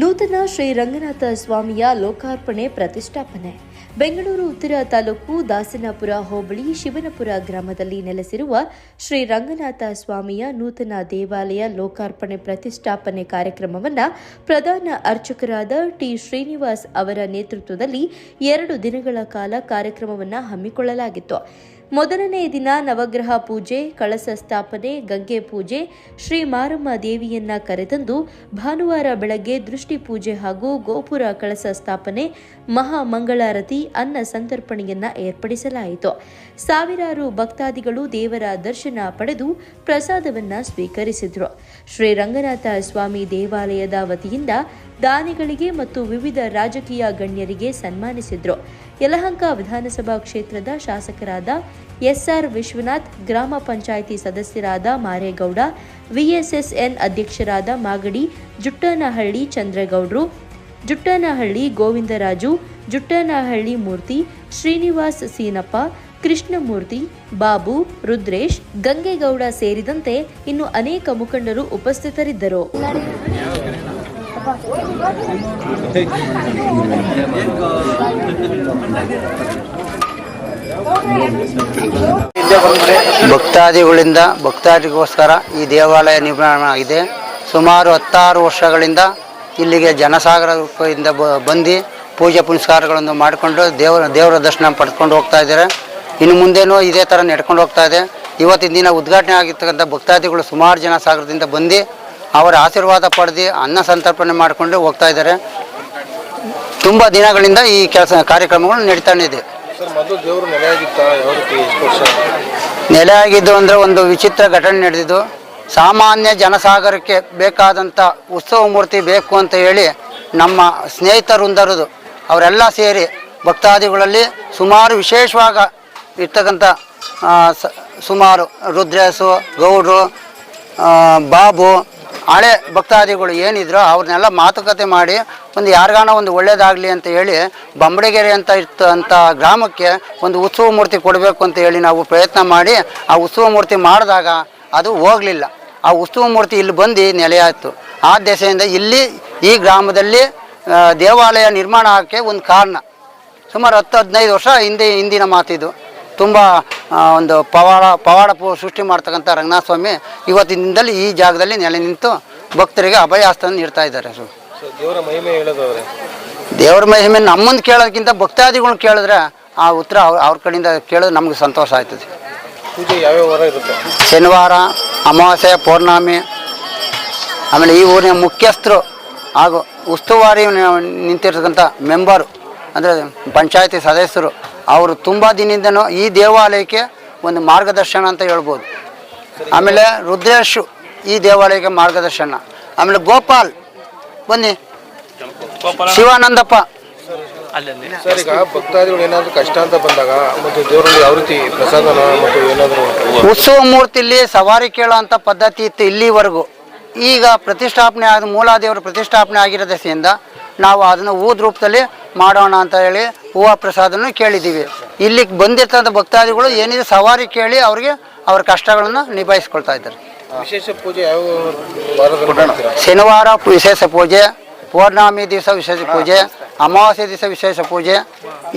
ನೂತನ ಶ್ರೀ ರಂಗನಾಥ ಸ್ವಾಮಿಯ ಲೋಕಾರ್ಪಣೆ ಪ್ರತಿಷ್ಠಾಪನೆ. ಬೆಂಗಳೂರು ಉತ್ತರ ತಾಲೂಕು ದಾಸನಪುರ ಹೋಬಳಿ ಶಿವನಪುರ ಗ್ರಾಮದಲ್ಲಿ ನೆಲೆಸಿರುವ ಶ್ರೀ ರಂಗನಾಥ ಸ್ವಾಮಿಯ ನೂತನ ದೇವಾಲಯ ಲೋಕಾರ್ಪಣೆ ಪ್ರತಿಷ್ಠಾಪನೆ ಕಾರ್ಯಕ್ರಮವನ್ನು ಪ್ರಧಾನ ಅರ್ಚಕರಾದ ಟಿ ಶ್ರೀನಿವಾಸ್ ಅವರ ನೇತೃತ್ವದಲ್ಲಿ ಎರಡು ದಿನಗಳ ಕಾಲ ಕಾರ್ಯಕ್ರಮವನ್ನು ಹಮ್ಮಿಕೊಳ್ಳಲಾಗಿತ್ತು. ಮೊದಲನೇ ದಿನ ನವಗ್ರಹ ಪೂಜೆ, ಕಳಸ ಸ್ಥಾಪನೆ, ಗಂಗೆ ಪೂಜೆ, ಶ್ರೀ ಮಾರಮ್ಮ ದೇವಿಯನ್ನ ಕರೆತಂದು ಭಾನುವಾರ ಬೆಳಗ್ಗೆ ದೃಷ್ಟಿ ಪೂಜೆ ಹಾಗೂ ಗೋಪುರ ಕಳಸ ಸ್ಥಾಪನೆ ಮಹಾ ಮಂಗಳಾರತಿ ಅನ್ನ ಸಂತರ್ಪಣೆಯನ್ನ ಏರ್ಪಡಿಸಲಾಯಿತು. ಸಾವಿರಾರು ಭಕ್ತಾದಿಗಳು ದೇವರ ದರ್ಶನ ಪಡೆದು ಪ್ರಸಾದವನ್ನ ಸ್ವೀಕರಿಸಿದ್ರು. ಶ್ರೀ ರಂಗನಾಥ ಸ್ವಾಮಿ ದೇವಾಲಯದ ವತಿಯಿಂದ ದಾನಿಗಳಿಗೆ ಮತ್ತು ವಿವಿಧ ರಾಜಕೀಯ ಗಣ್ಯರಿಗೆ ಸನ್ಮಾನಿಸಿದ್ರು. ಯಲಹಂಕ ವಿಧಾನಸಭಾ ಕ್ಷೇತ್ರದ ಶಾಸಕರಾದ ಎಸ್ಆರ್ ವಿಶ್ವನಾಥ್, ಗ್ರಾಮ ಪಂಚಾಯಿತಿ ಸದಸ್ಯರಾದ ಮಾರೇಗೌಡ, ವಿಎಸ್ಎಸ್ಎನ್ ಅಧ್ಯಕ್ಷರಾದ ಮಾಗಡಿ, ಜುಟ್ಟನಹಳ್ಳಿ ಚಂದ್ರಗೌಡ್ರು, ಜುಟ್ಟನಹಳ್ಳಿ ಗೋವಿಂದರಾಜು, ಜುಟ್ಟನಹಳ್ಳಿ ಮೂರ್ತಿ, ಶ್ರೀನಿವಾಸ್ ಸೀನಪ್ಪ, ಕೃಷ್ಣಮೂರ್ತಿ, ಬಾಬು, ರುದ್ರೇಶ್, ಗಂಗೆಗೌಡ ಸೇರಿದಂತೆ ಇನ್ನು ಅನೇಕ ಮುಖಂಡರು ಉಪಸ್ಥಿತರಿದ್ದರು. ಭಕ್ತಾದಿಗಳಿಂದ, ಭಕ್ತಾದಿಗೋಸ್ಕರ ಈ ದೇವಾಲಯ ನಿರ್ಮಾಣ ಆಗಿದೆ. ಸುಮಾರು ಹತ್ತಾರು ವರ್ಷಗಳಿಂದ ಇಲ್ಲಿಗೆ ಜನಸಾಗರ ರೂಪದಿಂದ ಬಂದು ಪೂಜೆ ಪುನಸ್ಕಾರಗಳನ್ನು ಮಾಡಿಕೊಂಡು ದೇವರ ದೇವರ ದರ್ಶನ ಪಡ್ಕೊಂಡು ಹೋಗ್ತಾ ಇದ್ದಾರೆ. ಇನ್ನು ಮುಂದೇನೂ ಇದೇ ಥರ ನಡ್ಕೊಂಡು ಹೋಗ್ತಾ ಇದೆ. ಇವತ್ತಿನ ದಿನ ಉದ್ಘಾಟನೆ ಆಗಿರ್ತಕ್ಕಂಥ ಭಕ್ತಾದಿಗಳು ಸುಮಾರು ಜನ ಸಾಗರದಿಂದ ಬಂದು ಅವರ ಆಶೀರ್ವಾದ ಪಡೆದು ಅನ್ನ ಸಂತರ್ಪಣೆ ಮಾಡಿಕೊಂಡು ಹೋಗ್ತಾ ಇದ್ದಾರೆ. ತುಂಬ ದಿನಗಳಿಂದ ಈ ಕೆಲಸ ಕಾರ್ಯಕ್ರಮಗಳು ನಡೀತಾನೆ ಇದೆ. ನೆಲೆ ಆಗಿದ್ದು ಅಂದರೆ ಒಂದು ವಿಚಿತ್ರ ಘಟನೆ ನಡೆದಿದ್ದು. ಸಾಮಾನ್ಯ ಜನಸಾಗರಕ್ಕೆ ಬೇಕಾದಂಥ ಉತ್ಸವ ಮೂರ್ತಿ ಬೇಕು ಅಂತ ಹೇಳಿ ನಮ್ಮ ಸ್ನೇಹಿತರುಂದರದು ಅವರೆಲ್ಲ ಸೇರಿ ಭಕ್ತಾದಿಗಳಲ್ಲಿ ಸುಮಾರು ವಿಶೇಷವಾಗ ಇರ್ತಕ್ಕಂಥ ಸುಮಾರು ರುದ್ರೇಶು ಗೌಡ್ರು ಬಾಬು ಹಳೆ ಭಕ್ತಾದಿಗಳು ಏನಿದ್ರು ಅವ್ರನ್ನೆಲ್ಲ ಮಾತುಕತೆ ಮಾಡಿ ಒಂದು ಯಾರಿಗಾನ ಒಂದು ಒಳ್ಳೇದಾಗಲಿ ಅಂತ ಹೇಳಿ ಬಂಬಡಿಗೆರೆ ಅಂತ ಇತ್ತು ಅಂತ ಗ್ರಾಮಕ್ಕೆ ಒಂದು ಉತ್ಸವ ಮೂರ್ತಿ ಕೊಡಬೇಕು ಅಂತ ಹೇಳಿ ನಾವು ಪ್ರಯತ್ನ ಮಾಡಿ ಆ ಉತ್ಸವ ಮೂರ್ತಿ ಮಾಡಿದಾಗ ಅದು ಹೋಗಲಿಲ್ಲ. ಆ ಉತ್ಸವ ಮೂರ್ತಿ ಇಲ್ಲಿ ಬಂದು ನೆಲೆಯಾಯಿತು ಆ ದೆಸೆಯಿಂದ ಇಲ್ಲಿ ಈ ಗ್ರಾಮದಲ್ಲಿ ದೇವಾಲಯ ನಿರ್ಮಾಣ ಆಗಕ್ಕೆ ಒಂದು ಕಾರಣ. ಸುಮಾರು ಹತ್ತು ಹದಿನೈದು ವರ್ಷ ಹಿಂದೆ ಹಿಂದಿನ ಮಾತಿದು. ತುಂಬ ಒಂದು ಪವಾಡ ಪವಾಡ ಪು- ಸೃಷ್ಟಿ ಮಾಡ್ತಕ್ಕಂಥ ರಂಗನಾಥ ಸ್ವಾಮಿ ಇವತ್ತಿನ ದಿನದಲ್ಲಿ ಈ ಜಾಗದಲ್ಲಿ ನೆಲೆ ನಿಂತು ಭಕ್ತರಿಗೆ ಅಭಯ ಹಸ್ತವನ್ನು ನೀಡ್ತಾ ಇದ್ದಾರೆ ಸರ್. ದೇವರ ಮಹಿಮೆ ಹೇಳೋದವ್ರೆ ದೇವರ ಮಹಿಮೆ ನಮ್ಮನ್ನು ಕೇಳೋದಕ್ಕಿಂತ ಭಕ್ತಾದಿಗಳನ್ನ ಕೇಳಿದ್ರೆ ಆ ಉತ್ತರ ಅವ್ರ ಅವ್ರ ಕಡೆಯಿಂದ ಕೇಳಿದ್ರೆ ನಮಗೆ ಸಂತೋಷ ಆಯ್ತದೆ. ಪೂಜೆ ಯಾವ್ಯಾವ ವಾರ ಇರುತ್ತೆ? ಶನಿವಾರ ಅಮಾವಾಸ್ಯೆ ಪೌರ್ಣಮಿ ಆಮೇಲೆ ಈ ಊರಿನ ಮುಖ್ಯಸ್ಥರು ಹಾಗೂ ಉಸ್ತುವಾರಿ ನಿಂತಿರ್ತಕ್ಕಂಥ ಮೆಂಬರು ಅಂದರೆ ಪಂಚಾಯತಿ ಸದಸ್ಯರು ಅವರು ತುಂಬ ದಿನದಿಂದನೂ ಈ ದೇವಾಲಯಕ್ಕೆ ಒಂದು ಮಾರ್ಗದರ್ಶನ ಅಂತ ಹೇಳ್ಬೋದು. ಆಮೇಲೆ ರುದ್ರೇಶು ಈ ದೇವಾಲಯಕ್ಕೆ ಮಾರ್ಗದರ್ಶನ. ಆಮೇಲೆ ಗೋಪಾಲ್ ಬನ್ನಿ. ಶಿವಾನಂದಪ್ಪ. ಸರ್ ಈಗ ಭಕ್ತಾದಿಗಳು ಏನಾದರೂ ಕಷ್ಟ ಅಂತ ಬಂದಾಗ ಮತ್ತು ದೇವರಲ್ಲಿ ಯಾವ ರೀತಿ ಪ್ರಸಾದನ ಮತ್ತು ಏನಾದರೂ ಉತ್ಸವ ಮೂರ್ತಿಲಿ ಸವಾರಿ ಕೇಳೋ ಅಂಥ ಪದ್ಧತಿ ಇತ್ತು ಇಲ್ಲಿವರೆಗೂ. ಈಗ ಪ್ರತಿಷ್ಠಾಪನೆ ಆದ ಮೂಲಾದೇವರು ಪ್ರತಿಷ್ಠಾಪನೆ ಆಗಿರೋದ್ರಿಂದ ನಾವು ಅದನ್ನು ಊದ್ ರೂಪದಲ್ಲಿ ಮಾಡೋಣ ಅಂತ ಹೇಳಿ ಹೂವು ಪ್ರಸಾದನ್ನು ಕೇಳಿದ್ದೀವಿ. ಇಲ್ಲಿಗೆ ಬಂದಿರ್ತಕ್ಕಂಥ ಭಕ್ತಾದಿಗಳು ಏನಿದೆ ಸವಾರಿ ಕೇಳಿ ಅವ್ರಿಗೆ ಅವ್ರ ಕಷ್ಟಗಳನ್ನು ನಿಭಾಯಿಸ್ಕೊಳ್ತಾ ಇದ್ದಾರೆ. ವಿಶೇಷ ಪೂಜೆ ಯಾವ ಶನಿವಾರ ವಿಶೇಷ ಪೂಜೆ ಪೂರ್ಣಾಮಿ ದಿವಸ ವಿಶೇಷ ಪೂಜೆ ಅಮಾವಾಸ್ಯೆ ದಿವಸ ವಿಶೇಷ ಪೂಜೆ.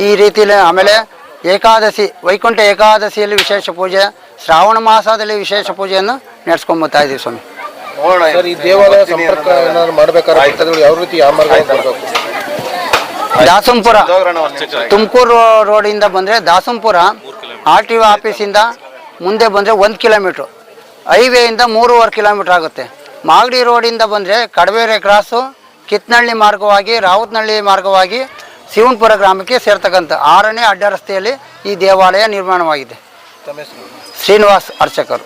ಈ ರೀತಿಯಲ್ಲಿ ಆಮೇಲೆ ಏಕಾದಶಿ ವೈಕುಂಠ ಏಕಾದಶಿಯಲ್ಲಿ ವಿಶೇಷ ಪೂಜೆ ಶ್ರಾವಣ ಮಾಸದಲ್ಲಿ ವಿಶೇಷ ಪೂಜೆಯನ್ನು ನಡೆಸ್ಕೊಂಬತ್ತಾ ಇದ್ದೀವಿ ಸ್ವಾಮಿ. ಸರ್ ಈ ದೇವಾಲಯ ಸಂಪರ್ಕ ಏನಾದ್ರು ಮಾಡ್ಬೇಕಾದ್ರೆ ಭಕ್ತಾದಿಗಳು ಯಾವ ರೀತಿ ಯಾವ ಮಾರ್ಗ ಮಾಡಬೇಕು ದಾಸಂಪುರ. ತುಮಕೂರು ರೋಡಿಂದ ಬಂದರೆ ದಾಸಂಪುರ ಆರ್ ಟಿ ಒ ಆಫೀಸಿಂದ ಮುಂದೆ ಬಂದರೆ ಒಂದು ಕಿಲೋಮೀಟ್ರು. ಹೈವೇಯಿಂದ ಮೂರುವರೆ ಕಿಲೋಮೀಟ್ರ್ ಆಗುತ್ತೆ. ಮಾಗಡಿ ರೋಡಿಂದ ಬಂದರೆ ಕಡಬೇರೆ ಕ್ರಾಸು ಕಿತ್ನಳ್ಳಿ ಮಾರ್ಗವಾಗಿ ರಾವತ್ನಹಳ್ಳಿ ಮಾರ್ಗವಾಗಿ ಶಿವನಪುರ ಗ್ರಾಮಕ್ಕೆ ಸೇರ್ತಕ್ಕಂಥ ಆರನೇ ಅಡ್ಡ ರಸ್ತೆಯಲ್ಲಿ ಈ ದೇವಾಲಯ ನಿರ್ಮಾಣವಾಗಿದೆ. ಶ್ರೀನಿವಾಸ್ ಅರ್ಚಕರು.